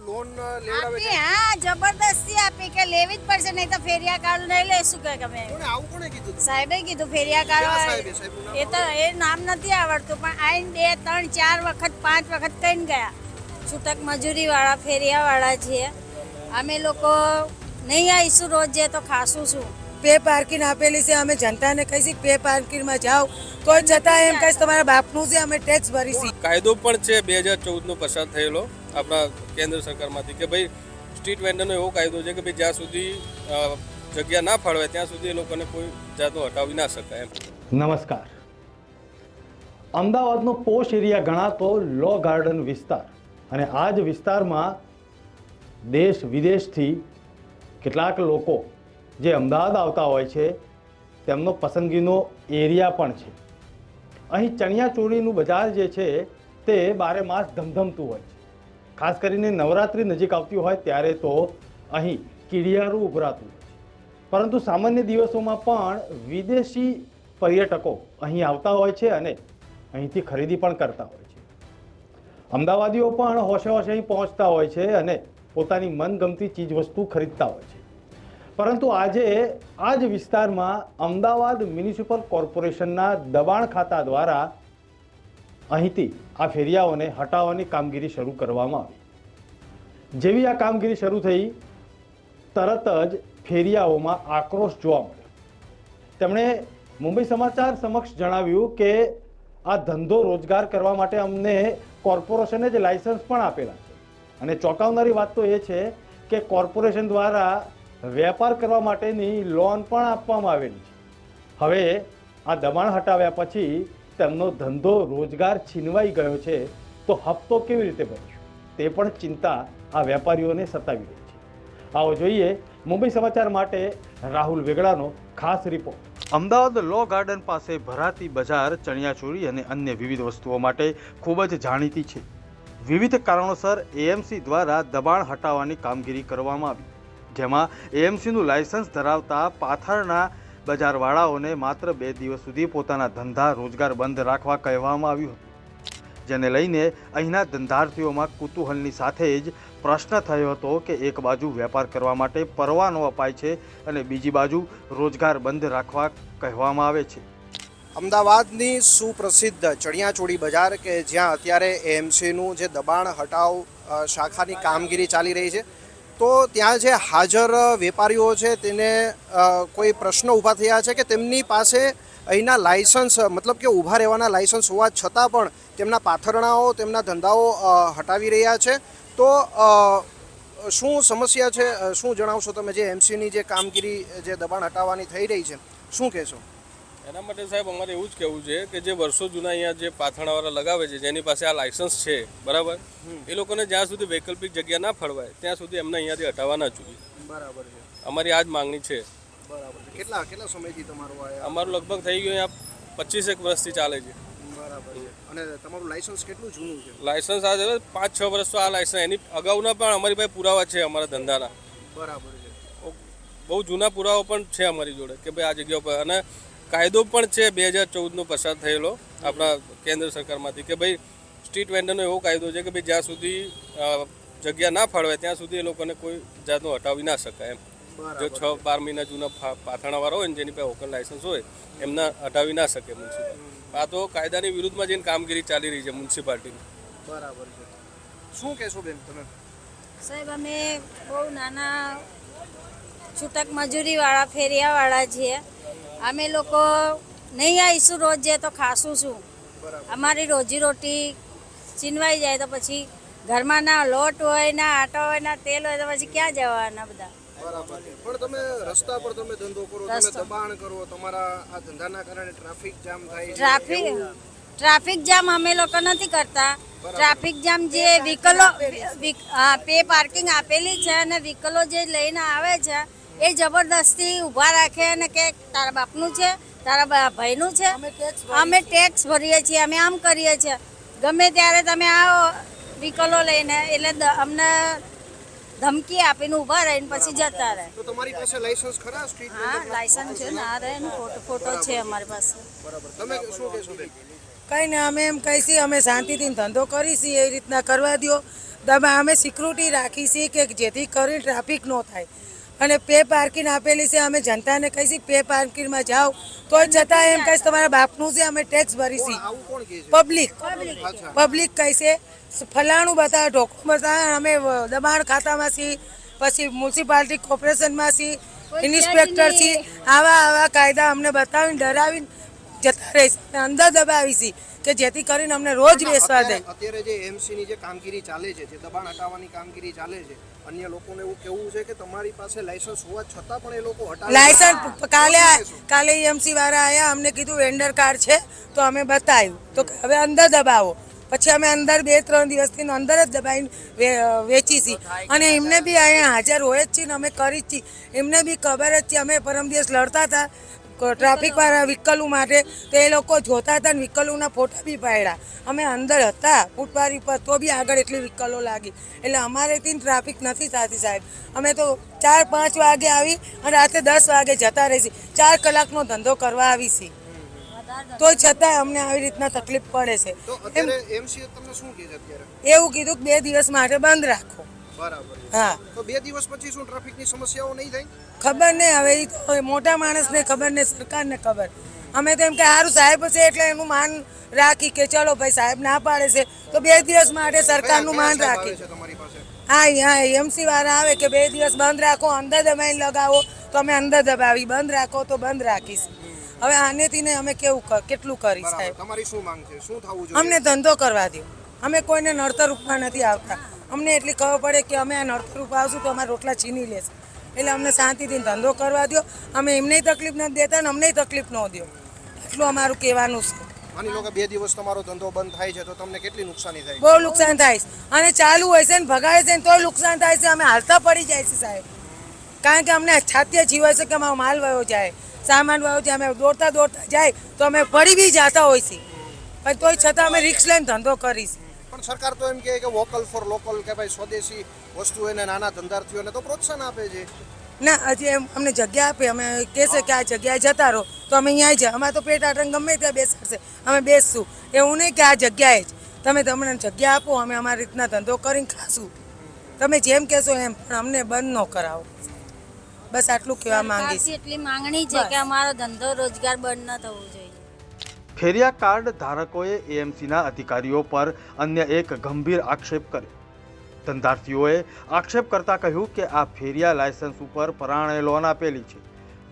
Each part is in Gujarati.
લોન લેવડાવે છે? હા જબરદસ્તી આપી કે લેવી જ પડશે નહીં તો ફેરિયા કાર્ડ નહીં લેશું કે તમે કોણે આવું કોણે કીધું સાહેબે કીધું ફેરિયા કાર્ડ એ તો એ નામ નથી આવડતું પણ આઈને બે ત્રણ ચાર વખત પાંચ વખત કહીને ગયા. છૂટક મજૂરી વાળા ફેરિયા વાળા છીએ અમે લોકો નહીં આવીશું રોજ જે તો ખાશું શું? પે પાર્કિંગ આપેલી છે અમે જનતાને કહીશું પે પાર્કિંગમાં જાઓ. તો છતાં એમ કહીશ તમારા બાપનું છે અમે ટેક્સ ભરીશું કાયદો પણ છે બે હજાર ચૌદનો પસાર થયેલો આપણા કેન્દ્ર સરકારમાંથી કે ભાઈ સ્ટ્રીટ વેન્ડરનો એવો કાયદો છે કે ભાઈ જ્યાં સુધી જગ્યા ના ફાળવે ત્યાં સુધી એ લોકોને કોઈ જાતનું હટાવી ના શકાય એમ. નમસ્કાર. અમદાવાદનો પોશ એરિયા ગણાતો લો ગાર્ડન વિસ્તાર અને આ જ વિસ્તારમાં દેશ વિદેશથી કેટલાક લોકો જે અમદાવાદ આવતા હોય છે, તેમનો પસંદગીનો એરિયા પણ છે. અહીં ચણિયા ચોળીનું બજાર જે છે, તે બારે માસ ધમધમતું હોય છે. ખાસ કરીને નવરાત્રિ નજીક આવતી હોય ત્યારે તો અહીં કીડિયારું ઉભરાતું પરંતુ સામાન્ય દિવસોમાં પણ વિદેશી પર્યટકો અહીં આવતા હોય છે અને અહીંથી ખરીદી પણ કરતા હોય છે. અમદાવાદીઓ પણ હોશે હોશે અહીં પહોંચતા હોય છે અને પોતાની મનગમતી ચીજવસ્તુ ખરીદતા હોય છે. પરંતુ આજે આ જ વિસ્તારમાં અમદાવાદ મ્યુનિસિપલ કોર્પોરેશનના દબાણ ખાતા દ્વારા અહીંથી આ ફેરિયાઓને હટાવવાની કામગીરી શરૂ કરવામાં આવી. જેવી આ કામગીરી શરૂ થઈ, તરત જ ફેરિયાઓમાં આક્રોશ જોવા મળ્યો. તેમણે મુંબઈ સમાચાર સમક્ષ જણાવ્યું કે આ ધંધો રોજગાર કરવા માટે અમને કોર્પોરેશને જ લાયસન્સ પણ આપેલા છે. અને ચોંકાવનારી વાત તો એ છે કે કોર્પોરેશન દ્વારા વેપાર કરવા માટેની લોન પણ આપવામાં આવેલી છે. હવે આ દબાણ હટાવ્યા પછી તેમનો ધંધો રોજગાર છીનવાઈ ગયો છે, તો હપ્તો કેવી રીતે ભરશે તે પણ ચિંતા આ વેપારીઓને સતાવી રહી છે. આવો જોઈએ મુંબઈ સમાચાર માટે રાહુલ વેગડાનો ખાસ રિપોર્ટ અમદાવાદ લો ગાર્ડન પાસે ભરાતી બજાર, ચણિયાચોળી અને અન્ય વિવિધ વસ્તુઓ માટે ખૂબ જ જાણીતી છે. વિવિધ કારણોસર એએમસી દ્વારા દબાણ હટાવવાની કામગીરી કરવામાં આવી. જેમાં એએમસીનું લાયસન્સ ધરાવતા પાથરના બજારવાળાઓને માત્ર બે દિવસ સુધી પોતાના ધંધા રોજગાર બંધ રાખવા કહેવામાં આવ્યું હતું. જેને લઈને અહીંના ધંધાર્થીઓમાં કુતૂહલની સાથે જ પ્રશ્ન થયો હતો કે એક બાજુ વેપાર કરવા માટે પરવાનો અપાય છે અને બીજી બાજુ રોજગાર બંધ રાખવા કહેવામાં આવે છે. અમદાવાદની સુપ્રસિદ્ધ ચણિયાચોળી બજાર કે જ્યાં અત્યારે એએમસીનું જે દબાણ હટાવ શાખાની કામગીરી ચાલી રહી છે તો ત્યાં જે હાજર વેપારીઓ છે તેને કોઈ પ્રશ્નો ઊભા થયા છે કે તેમની પાસે અહીંના લાયસન્સ, મતલબ કે ઊભા રહેવાના લાયસન્સ હોવા છતાં પણ તેમના પાથરણાઓ, તેમના ધંધાઓ હટાવી રહ્યા છે. તો શું સમસ્યા છે? શું જણાવશો તમે? જે એમસીની જે કામગીરી, જે દબાણ હટાવવાની થઈ રહી છે, શું કહેશો? એના માટે સાહેબ અમારે એવું જ કહેવું છે કે જે વર્ષો જૂના અહીંયા જે પાથણાવાળા લગાવે છે જેની પાસે આ લાયસન્સ છે બરાબર? એ લોકોને જ્યાં સુધી વૈકલ્પિક જગ્યા ના ફળવાય ત્યાં સુધી એમને અહીંયાથી હટાવવા ના જોઈએ. બરાબર છે. અમારી આ જ માંગણી છે. બરાબર છે. કેટલા કેટલા સમયથી તમારું આ અમારું લગભગ થઈ ગયું અહીંયા પચીસેક વર્ષથી ચાલે છે. બરાબર છે. અને તમારું લાયસન્સ કેટલું જૂનું છે? લાયસન્સ આ છે પાંચ છ વર્ષ તો આ લાયસન્સ એની અગાઉના પણ અમારી પાસે પુરાવા છે અમારા ધંધાના. બરાબર છે. બહુ જૂના પુરાવા પણ છે અમારી જોડે કે ભાઈ આ જગ્યા ઉપર. અને કાયદો પણ છે બે હજાર ચૌદનો પસાર થયેલો આપણા કેન્દ્ર સરકારમાંથી કે ભાઈ સ્ટ્રીટ વેન્ડરનો એવો કાયદો છે કે ભાઈ જ્યાં સુધી જગ્યા ના ફાળવે ત્યાં સુધી એ લોકોને કોઈ જાતનું હટાવી ના શકાય એમ. જો છ બાર મહિના જૂના પાથાણાવાળા હોય ને જેની પાસે ઓકન લાયસન્સ હોય એમના હટાવી ના શકે મ્યુનિસિપાલિટી આ તો કાયદાની વિરુદ્ધમાં જઈને કામગીરી ચાલી રહી છે મ્યુનિસિપાલિટીની. બરાબર છે. શું કહેશો બેન તમે? સાહેબ અમે બહુ નાના છૂટક મજૂરીવાળા ફેરિયાવાળા છીએ. અમે લોકો નહીં આવીશું રોજ જે તો ખાશું શું? અમારી રોજી રોટી છીનવાઈ જાય તો પછી ઘરમાં ના લોટ હોય ના આટા હોય ના તેલ હોય તો પછી ક્યાં જવાના બધા? બરાબર પણ તમે રસ્તા પર તમે ધંધો કરો તમે દબાણ કરો તમારા આ ધંધાના કારણે ટ્રાફિક જામ થાય ટ્રાફિક ટ્રાફિક જામ અમે લોકો નથી કરતા. ટ્રાફિક જામ જે વ્હીકલો પે પાર્કિંગ આપેલી છે. અને વ્હીકલો જે લઈને આવે છે એ જબરદસ્તી ઊભા રાખે અને કે તારા બાપનું છે તારા ભાઈનું છે અમે ટેક્સ ભરીએ છીએ. અમે આમ કરીએ છીએ. ગમે ત્યારે તમે આવો વિકલો લઈને એટલે અમને ધમકી આપીને ઊભા રહીને પછી જતા રહે. તો તમારી પાસે લાયસન્સ ખરા? સ્ટ્રીટ હા લાયસન્સ છે ને આ રહે ને ફોટો ફોટો છે અમારી પાસે. બરાબર. તમે શું કહેશો બેન? કંઈ ને અમે એમ કહીશી અમે શાંતિથી ધંધો કરીશી એ રીતના કરવા દો દબા અમે સિક્યુરિટી રાખી છે કે જેથી કરીને ટ્રાફિક ન થાય. અને પે પાર્કિંગ આપેલી છે. અમે જનતાને કહીશું પે પાર્કિંગમાં જાઓ. તો છતાં એમ કહીશ તમારા બાપનું છે અમે ટેક્સ ભરીશી આવું કોણ કહે છે? પબ્લિક પબ્લિક કહેશે ફલાણું બતાવે ઢોકું બતાવે અમે દબાણ ખાતામાં છીએ પછી મ્યુનિસિપાલિટી કોર્પોરેશનમાં છીએ ઇન્સ્પેક્ટર છીએ. આવા આવા કાયદા અમને બતાવીને ડરાવીને જતા રહીશ અને અંદર દબાવી છીએ કે જેથી કરીને અમને રોજ બેસવા દે અત્યારે જે એમસી ની જે કામગીરી ચાલે છે જે દબાણ હટાવવાની કામગીરી ચાલે છે અન્ય લોકોને એવું કેવું છે કે તમારી પાસે લાયસન્સ હોવા છતાં પણ એ લોકો હટાવે લાયસન્સ કાલે કાલે એમસી વાળા આવ્યા અમને કીધું વેન્ડર કાર્ડ છે તો અમે બતાવ્યું. તો હવે અંદર દબાવો. પછી અમે અંદર બે ત્રણ દિવસથી અંદર જ દબાઈને વેચી છીએ અને એમને બી અહીંયા હાજર હોય જ છીએ ને અમે કરી જ છીએ એમને બી ખબર જ છે અમે પરમ દિવસ લડતા હતા. ટ્રાફિક વાળા વિકલો માટે તો એ લોકો જોતા હતા ને વિકલોના ફોટા બી પાડ્યા. અમે અંદર હતા ફૂટપારી પર તો બી આગળ એટલી વિકલો લાગી. એટલે અમારેથી ટ્રાફિક નથી થતી સાહેબ. અમે તો ચાર પાંચ વાગે આવી અને રાતે દસ વાગે જતા રહીશી ચાર કલાકનો ધંધો કરવા આવી છીએ. તો છતાં અમને આવી રીતના તકલીફ પડે છે. એવું કીધું કે બે દિવસ માટે બંધ રાખો. બરાબર. હા. તો બે દિવસ પછી શું ટ્રાફિકની સમસ્યાઓ નહીં થાય? ખબર નહીં હવે એ તો મોટા માણસને ખબર ને સરકારને ખબર. અમે તો એમ કે સારું સાહેબ છે એટલે એનું માન રાખી કે ચલો ભાઈ સાહેબ ના પાડે છે. તો બે દિવસ માટે સરકારનું માન રાખી. હા હા એમસી વાળા આવે કે બે દિવસ બંધ રાખો અંદર દબાઈને લગાવો તો અમે અંદર દબાવી. બંધ રાખો તો બંધ રાખીશ. હવે આનેથી ને અમે કેવું કેટલું કરી સાહેબ? તમારી શું માંગ છે? શું થવું જોઈએ? અમને ધંધો કરવા દો અમે કોઈને નડતર રૂપમાં નથી આવતા. અમને એટલી ખબર પડે કે અમે આ રૂપ આવશું તો અમારા રોટલા છીની લેશે. એટલે અમને શાંતિથી ધંધો કરવા દો અમે એમને તકલીફ નથી દેતા ને અમને તકલીફ ન દો એટલું અમારું કહેવાનું છે. માની લો કે બે દિવસ તમારો ધંધો બંધ થાય છે તો તમને કેટલી નુકસાની થાય? બહુ નુકસાન થાય છે. અને ચાલુ હોય છે ને ભગાડે છે ને તોય નુકસાન થાય છે. અમે હાલતા પડી જાય છે સાહેબ. કારણ કે અમને છાતીએ જીવાય છે કે અમારો માલ વયો જાય સામાન વયો જાય અમે દોડતા દોડતા જાય તો અમે પડી બી જતા હોય છે પણ તોય છતાં અમે રિક્ષ લઈને ધંધો કરીશું. પણ સરકાર તો એમ કહે કે વોકલ ફોર લોકલ કે ભાઈ સ્વદેશી વસ્તુ એને નાના ધંધાર્થીઓને તો પ્રોત્સાહન આપે છે. ના હજી એમ અમને જગ્યા આપે અમે કહેશે કે આ જગ્યાએ જતા રહો તો અમે અહીંયા જ અમારે તો પેટ આટંગ ગમે ત્યાં બેસાડશે અમે બેસશું. એવું નહીં કે આ જગ્યાએ જ. તમે તમને જગ્યા આપો અમે અમારી રીતના ધંધો કરીને ખાશું. તમે જેમ કહેશો એમ પણ અમને બંધ ન કરાવો. બસ આટલું કહેવા માંગીશ. એટલી માંગણી છે કે અમારો ધંધો રોજગાર બંધ ન થવો જોઈએ. ફેરિયા કાર્ડ ધારકોએ એએમસીના અધિકારીઓ પર અન્ય એક ગંભીર આક્ષેપ કર્યો. ધંધાર્થીઓએ આક્ષેપ કરતા કહ્યું કે આ ફેરિયા લાયસન્સ ઉપર પરાણે લોન આપેલી છે.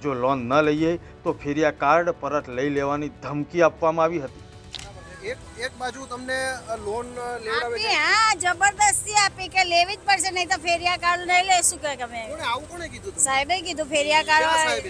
જો લોન ન લઈએ તો ફેરિયા કાર્ડ પરત લઈ લેવાની ધમકી આપવામાં આવી હતી. એક એક બાજુ તમને લોન લેવડાવે છે? હા જબરદસ્તી આપી કે લેવી જ પડશે નહીં તો ફેરિયા કાર્ડ નહીં લઈશું કે તમે. કોણે આવું કોણે કીધું તમે સાહેબે કીધું ફેરિયા કાર્ડ?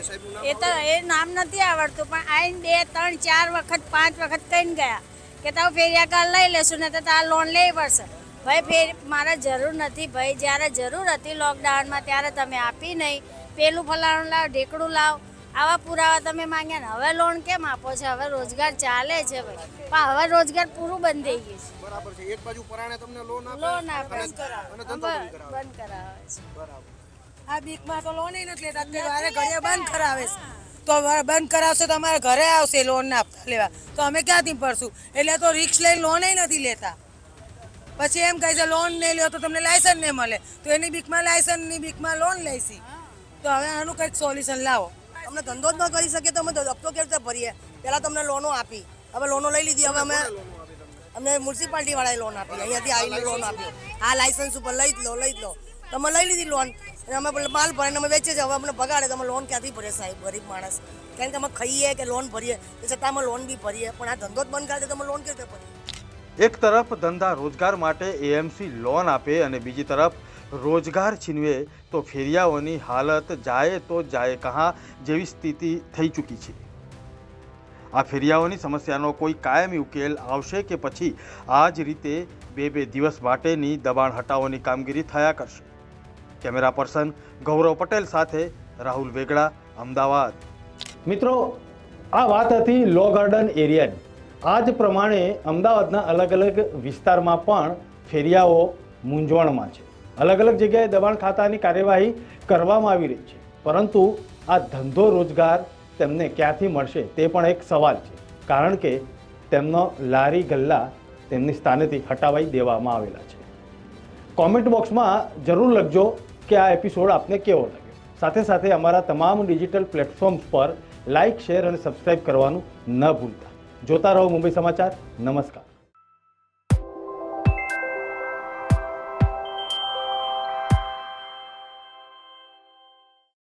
એ તો એ નામ નથી આવડતું પણ આઈને બે ત્રણ ચાર વખત પાંચ વખત કહીને ગયા કે તારું ફેરિયા કાર્ડ લઈ લેશું ને તો તાર લોન લેવી પડશે. ભાઈ ફેર મારે જરૂર નથી ભાઈ જ્યારે જરૂર હતી લોકડાઉનમાં ત્યારે તમે આપી નહીં. પેલું ફલાણું લાવ ઢેકડું લાવ. આવા પુરાવા તમે માંગ્યા ને હવે લોન કેમ આપો છો? હવે રોજગાર ચાલે છે ભાઈ. પણ હવે રોજગાર પૂરું બંધ થઈ ગયું છે. બરાબર છે. એક બાજુ પરાણે તમને લોન આપે લોન આપે. બંધ કરાવે. બંધ કરાવે. છે. બરાબર. આ બીકમાં તો લોન નથી લેતા. કે વારે ઘરે બંધ કરાવે છે. તો બંધ કરાવશે તો અમારે ઘરે આવશે લોન ના હપ્તા લેવા. તો અમે ક્યાંથી ભરશું? એટલે તો રિક્ષ લઈને લોન નથી લેતા. પછી એમ કહે છે લોન નહીં લ્યો તો તમને લાયસન્સ નહીં મળે. તો એની બીકમાં લાયસન્સની બીકમાં લોન લઈશી. તો હવે આનું કંઈક સોલ્યુશન લાવો. અમને ધંધો જ ન કરી શકીએ તો અમે હપ્તો કેવી રીતે ભરીએ? પહેલાં તમને લોનો આપી. હવે લોનો લઈ લીધી. હવે અમે અમને મ્યુનિસિપાલિટી વાળાએ લોન આપી. અહીંયાથી આવીને લોન આપી આ લાયસન્સ ઉપર લઈ જ લો લઈ જ લો. તમે લઈ લીધી લોન અને અમે માલ ભરીને અમે વેચીએ છીએ. હવે અમને બગાડે તો અમે લોન ક્યાંથી ભરીએ સાહેબ ગરીબ માણસ? કારણ કે અમે ખાઈએ કે લોન ભરીએ? તો છતાં અમે લોન બી ભરીએ. પણ આ ધંધો જ બંધ કરે તો અમે લોન કેવી રીતે ભરીએ? એક તરફ ધંધા રોજગાર માટે એએમસી લોન આપે અને બીજી તરફ રોજગાર છીનવે તો ફેરિયાઓની હાલત જાય તો જાય કહા જેવી સ્થિતિ થઈ ચૂકી છે. આ ફેરિયાઓની સમસ્યાનો કોઈ કાયમી ઉકેલ આવશે કે પછી આ જ રીતે બે બે દિવસ માટેની દબાણ હટાવવાની કામગીરી થયા કરશે. કેમેરા પર્સન ગૌરવ પટેલ સાથે રાહુલ વેગડા, અમદાવાદ. મિત્રો, આ વાત હતી લો ગાર્ડન એરિયાની. આ જ પ્રમાણે અમદાવાદના અલગ અલગ વિસ્તારમાં પણ ફેરિયાઓ મૂંઝવણમાં છે. અલગ અલગ જગ્યાએ દબાણ ખાતાની કાર્યવાહી કરવામાં આવી રહી છે. પરંતુ આ ધંધો રોજગાર તેમને ક્યાંથી મળશે તે પણ એક સવાલ છે. કારણ કે તેમનો લારી ગલ્લા તેમની સ્થાનેથી હટાવાઈ દેવામાં આવેલા છે. કોમેન્ટ બોક્સમાં જરૂર લખજો કે આ એપિસોડ આપને કેવો લાગ્યો. સાથે સાથે અમારા તમામ ડિજિટલ પ્લેટફોર્મ્સ પર લાઇક, શેર અને સબસ્ક્રાઇબ કરવાનું ન ભૂલતા. જોતા રહો મુંબઈ સમાચાર. નમસ્કાર.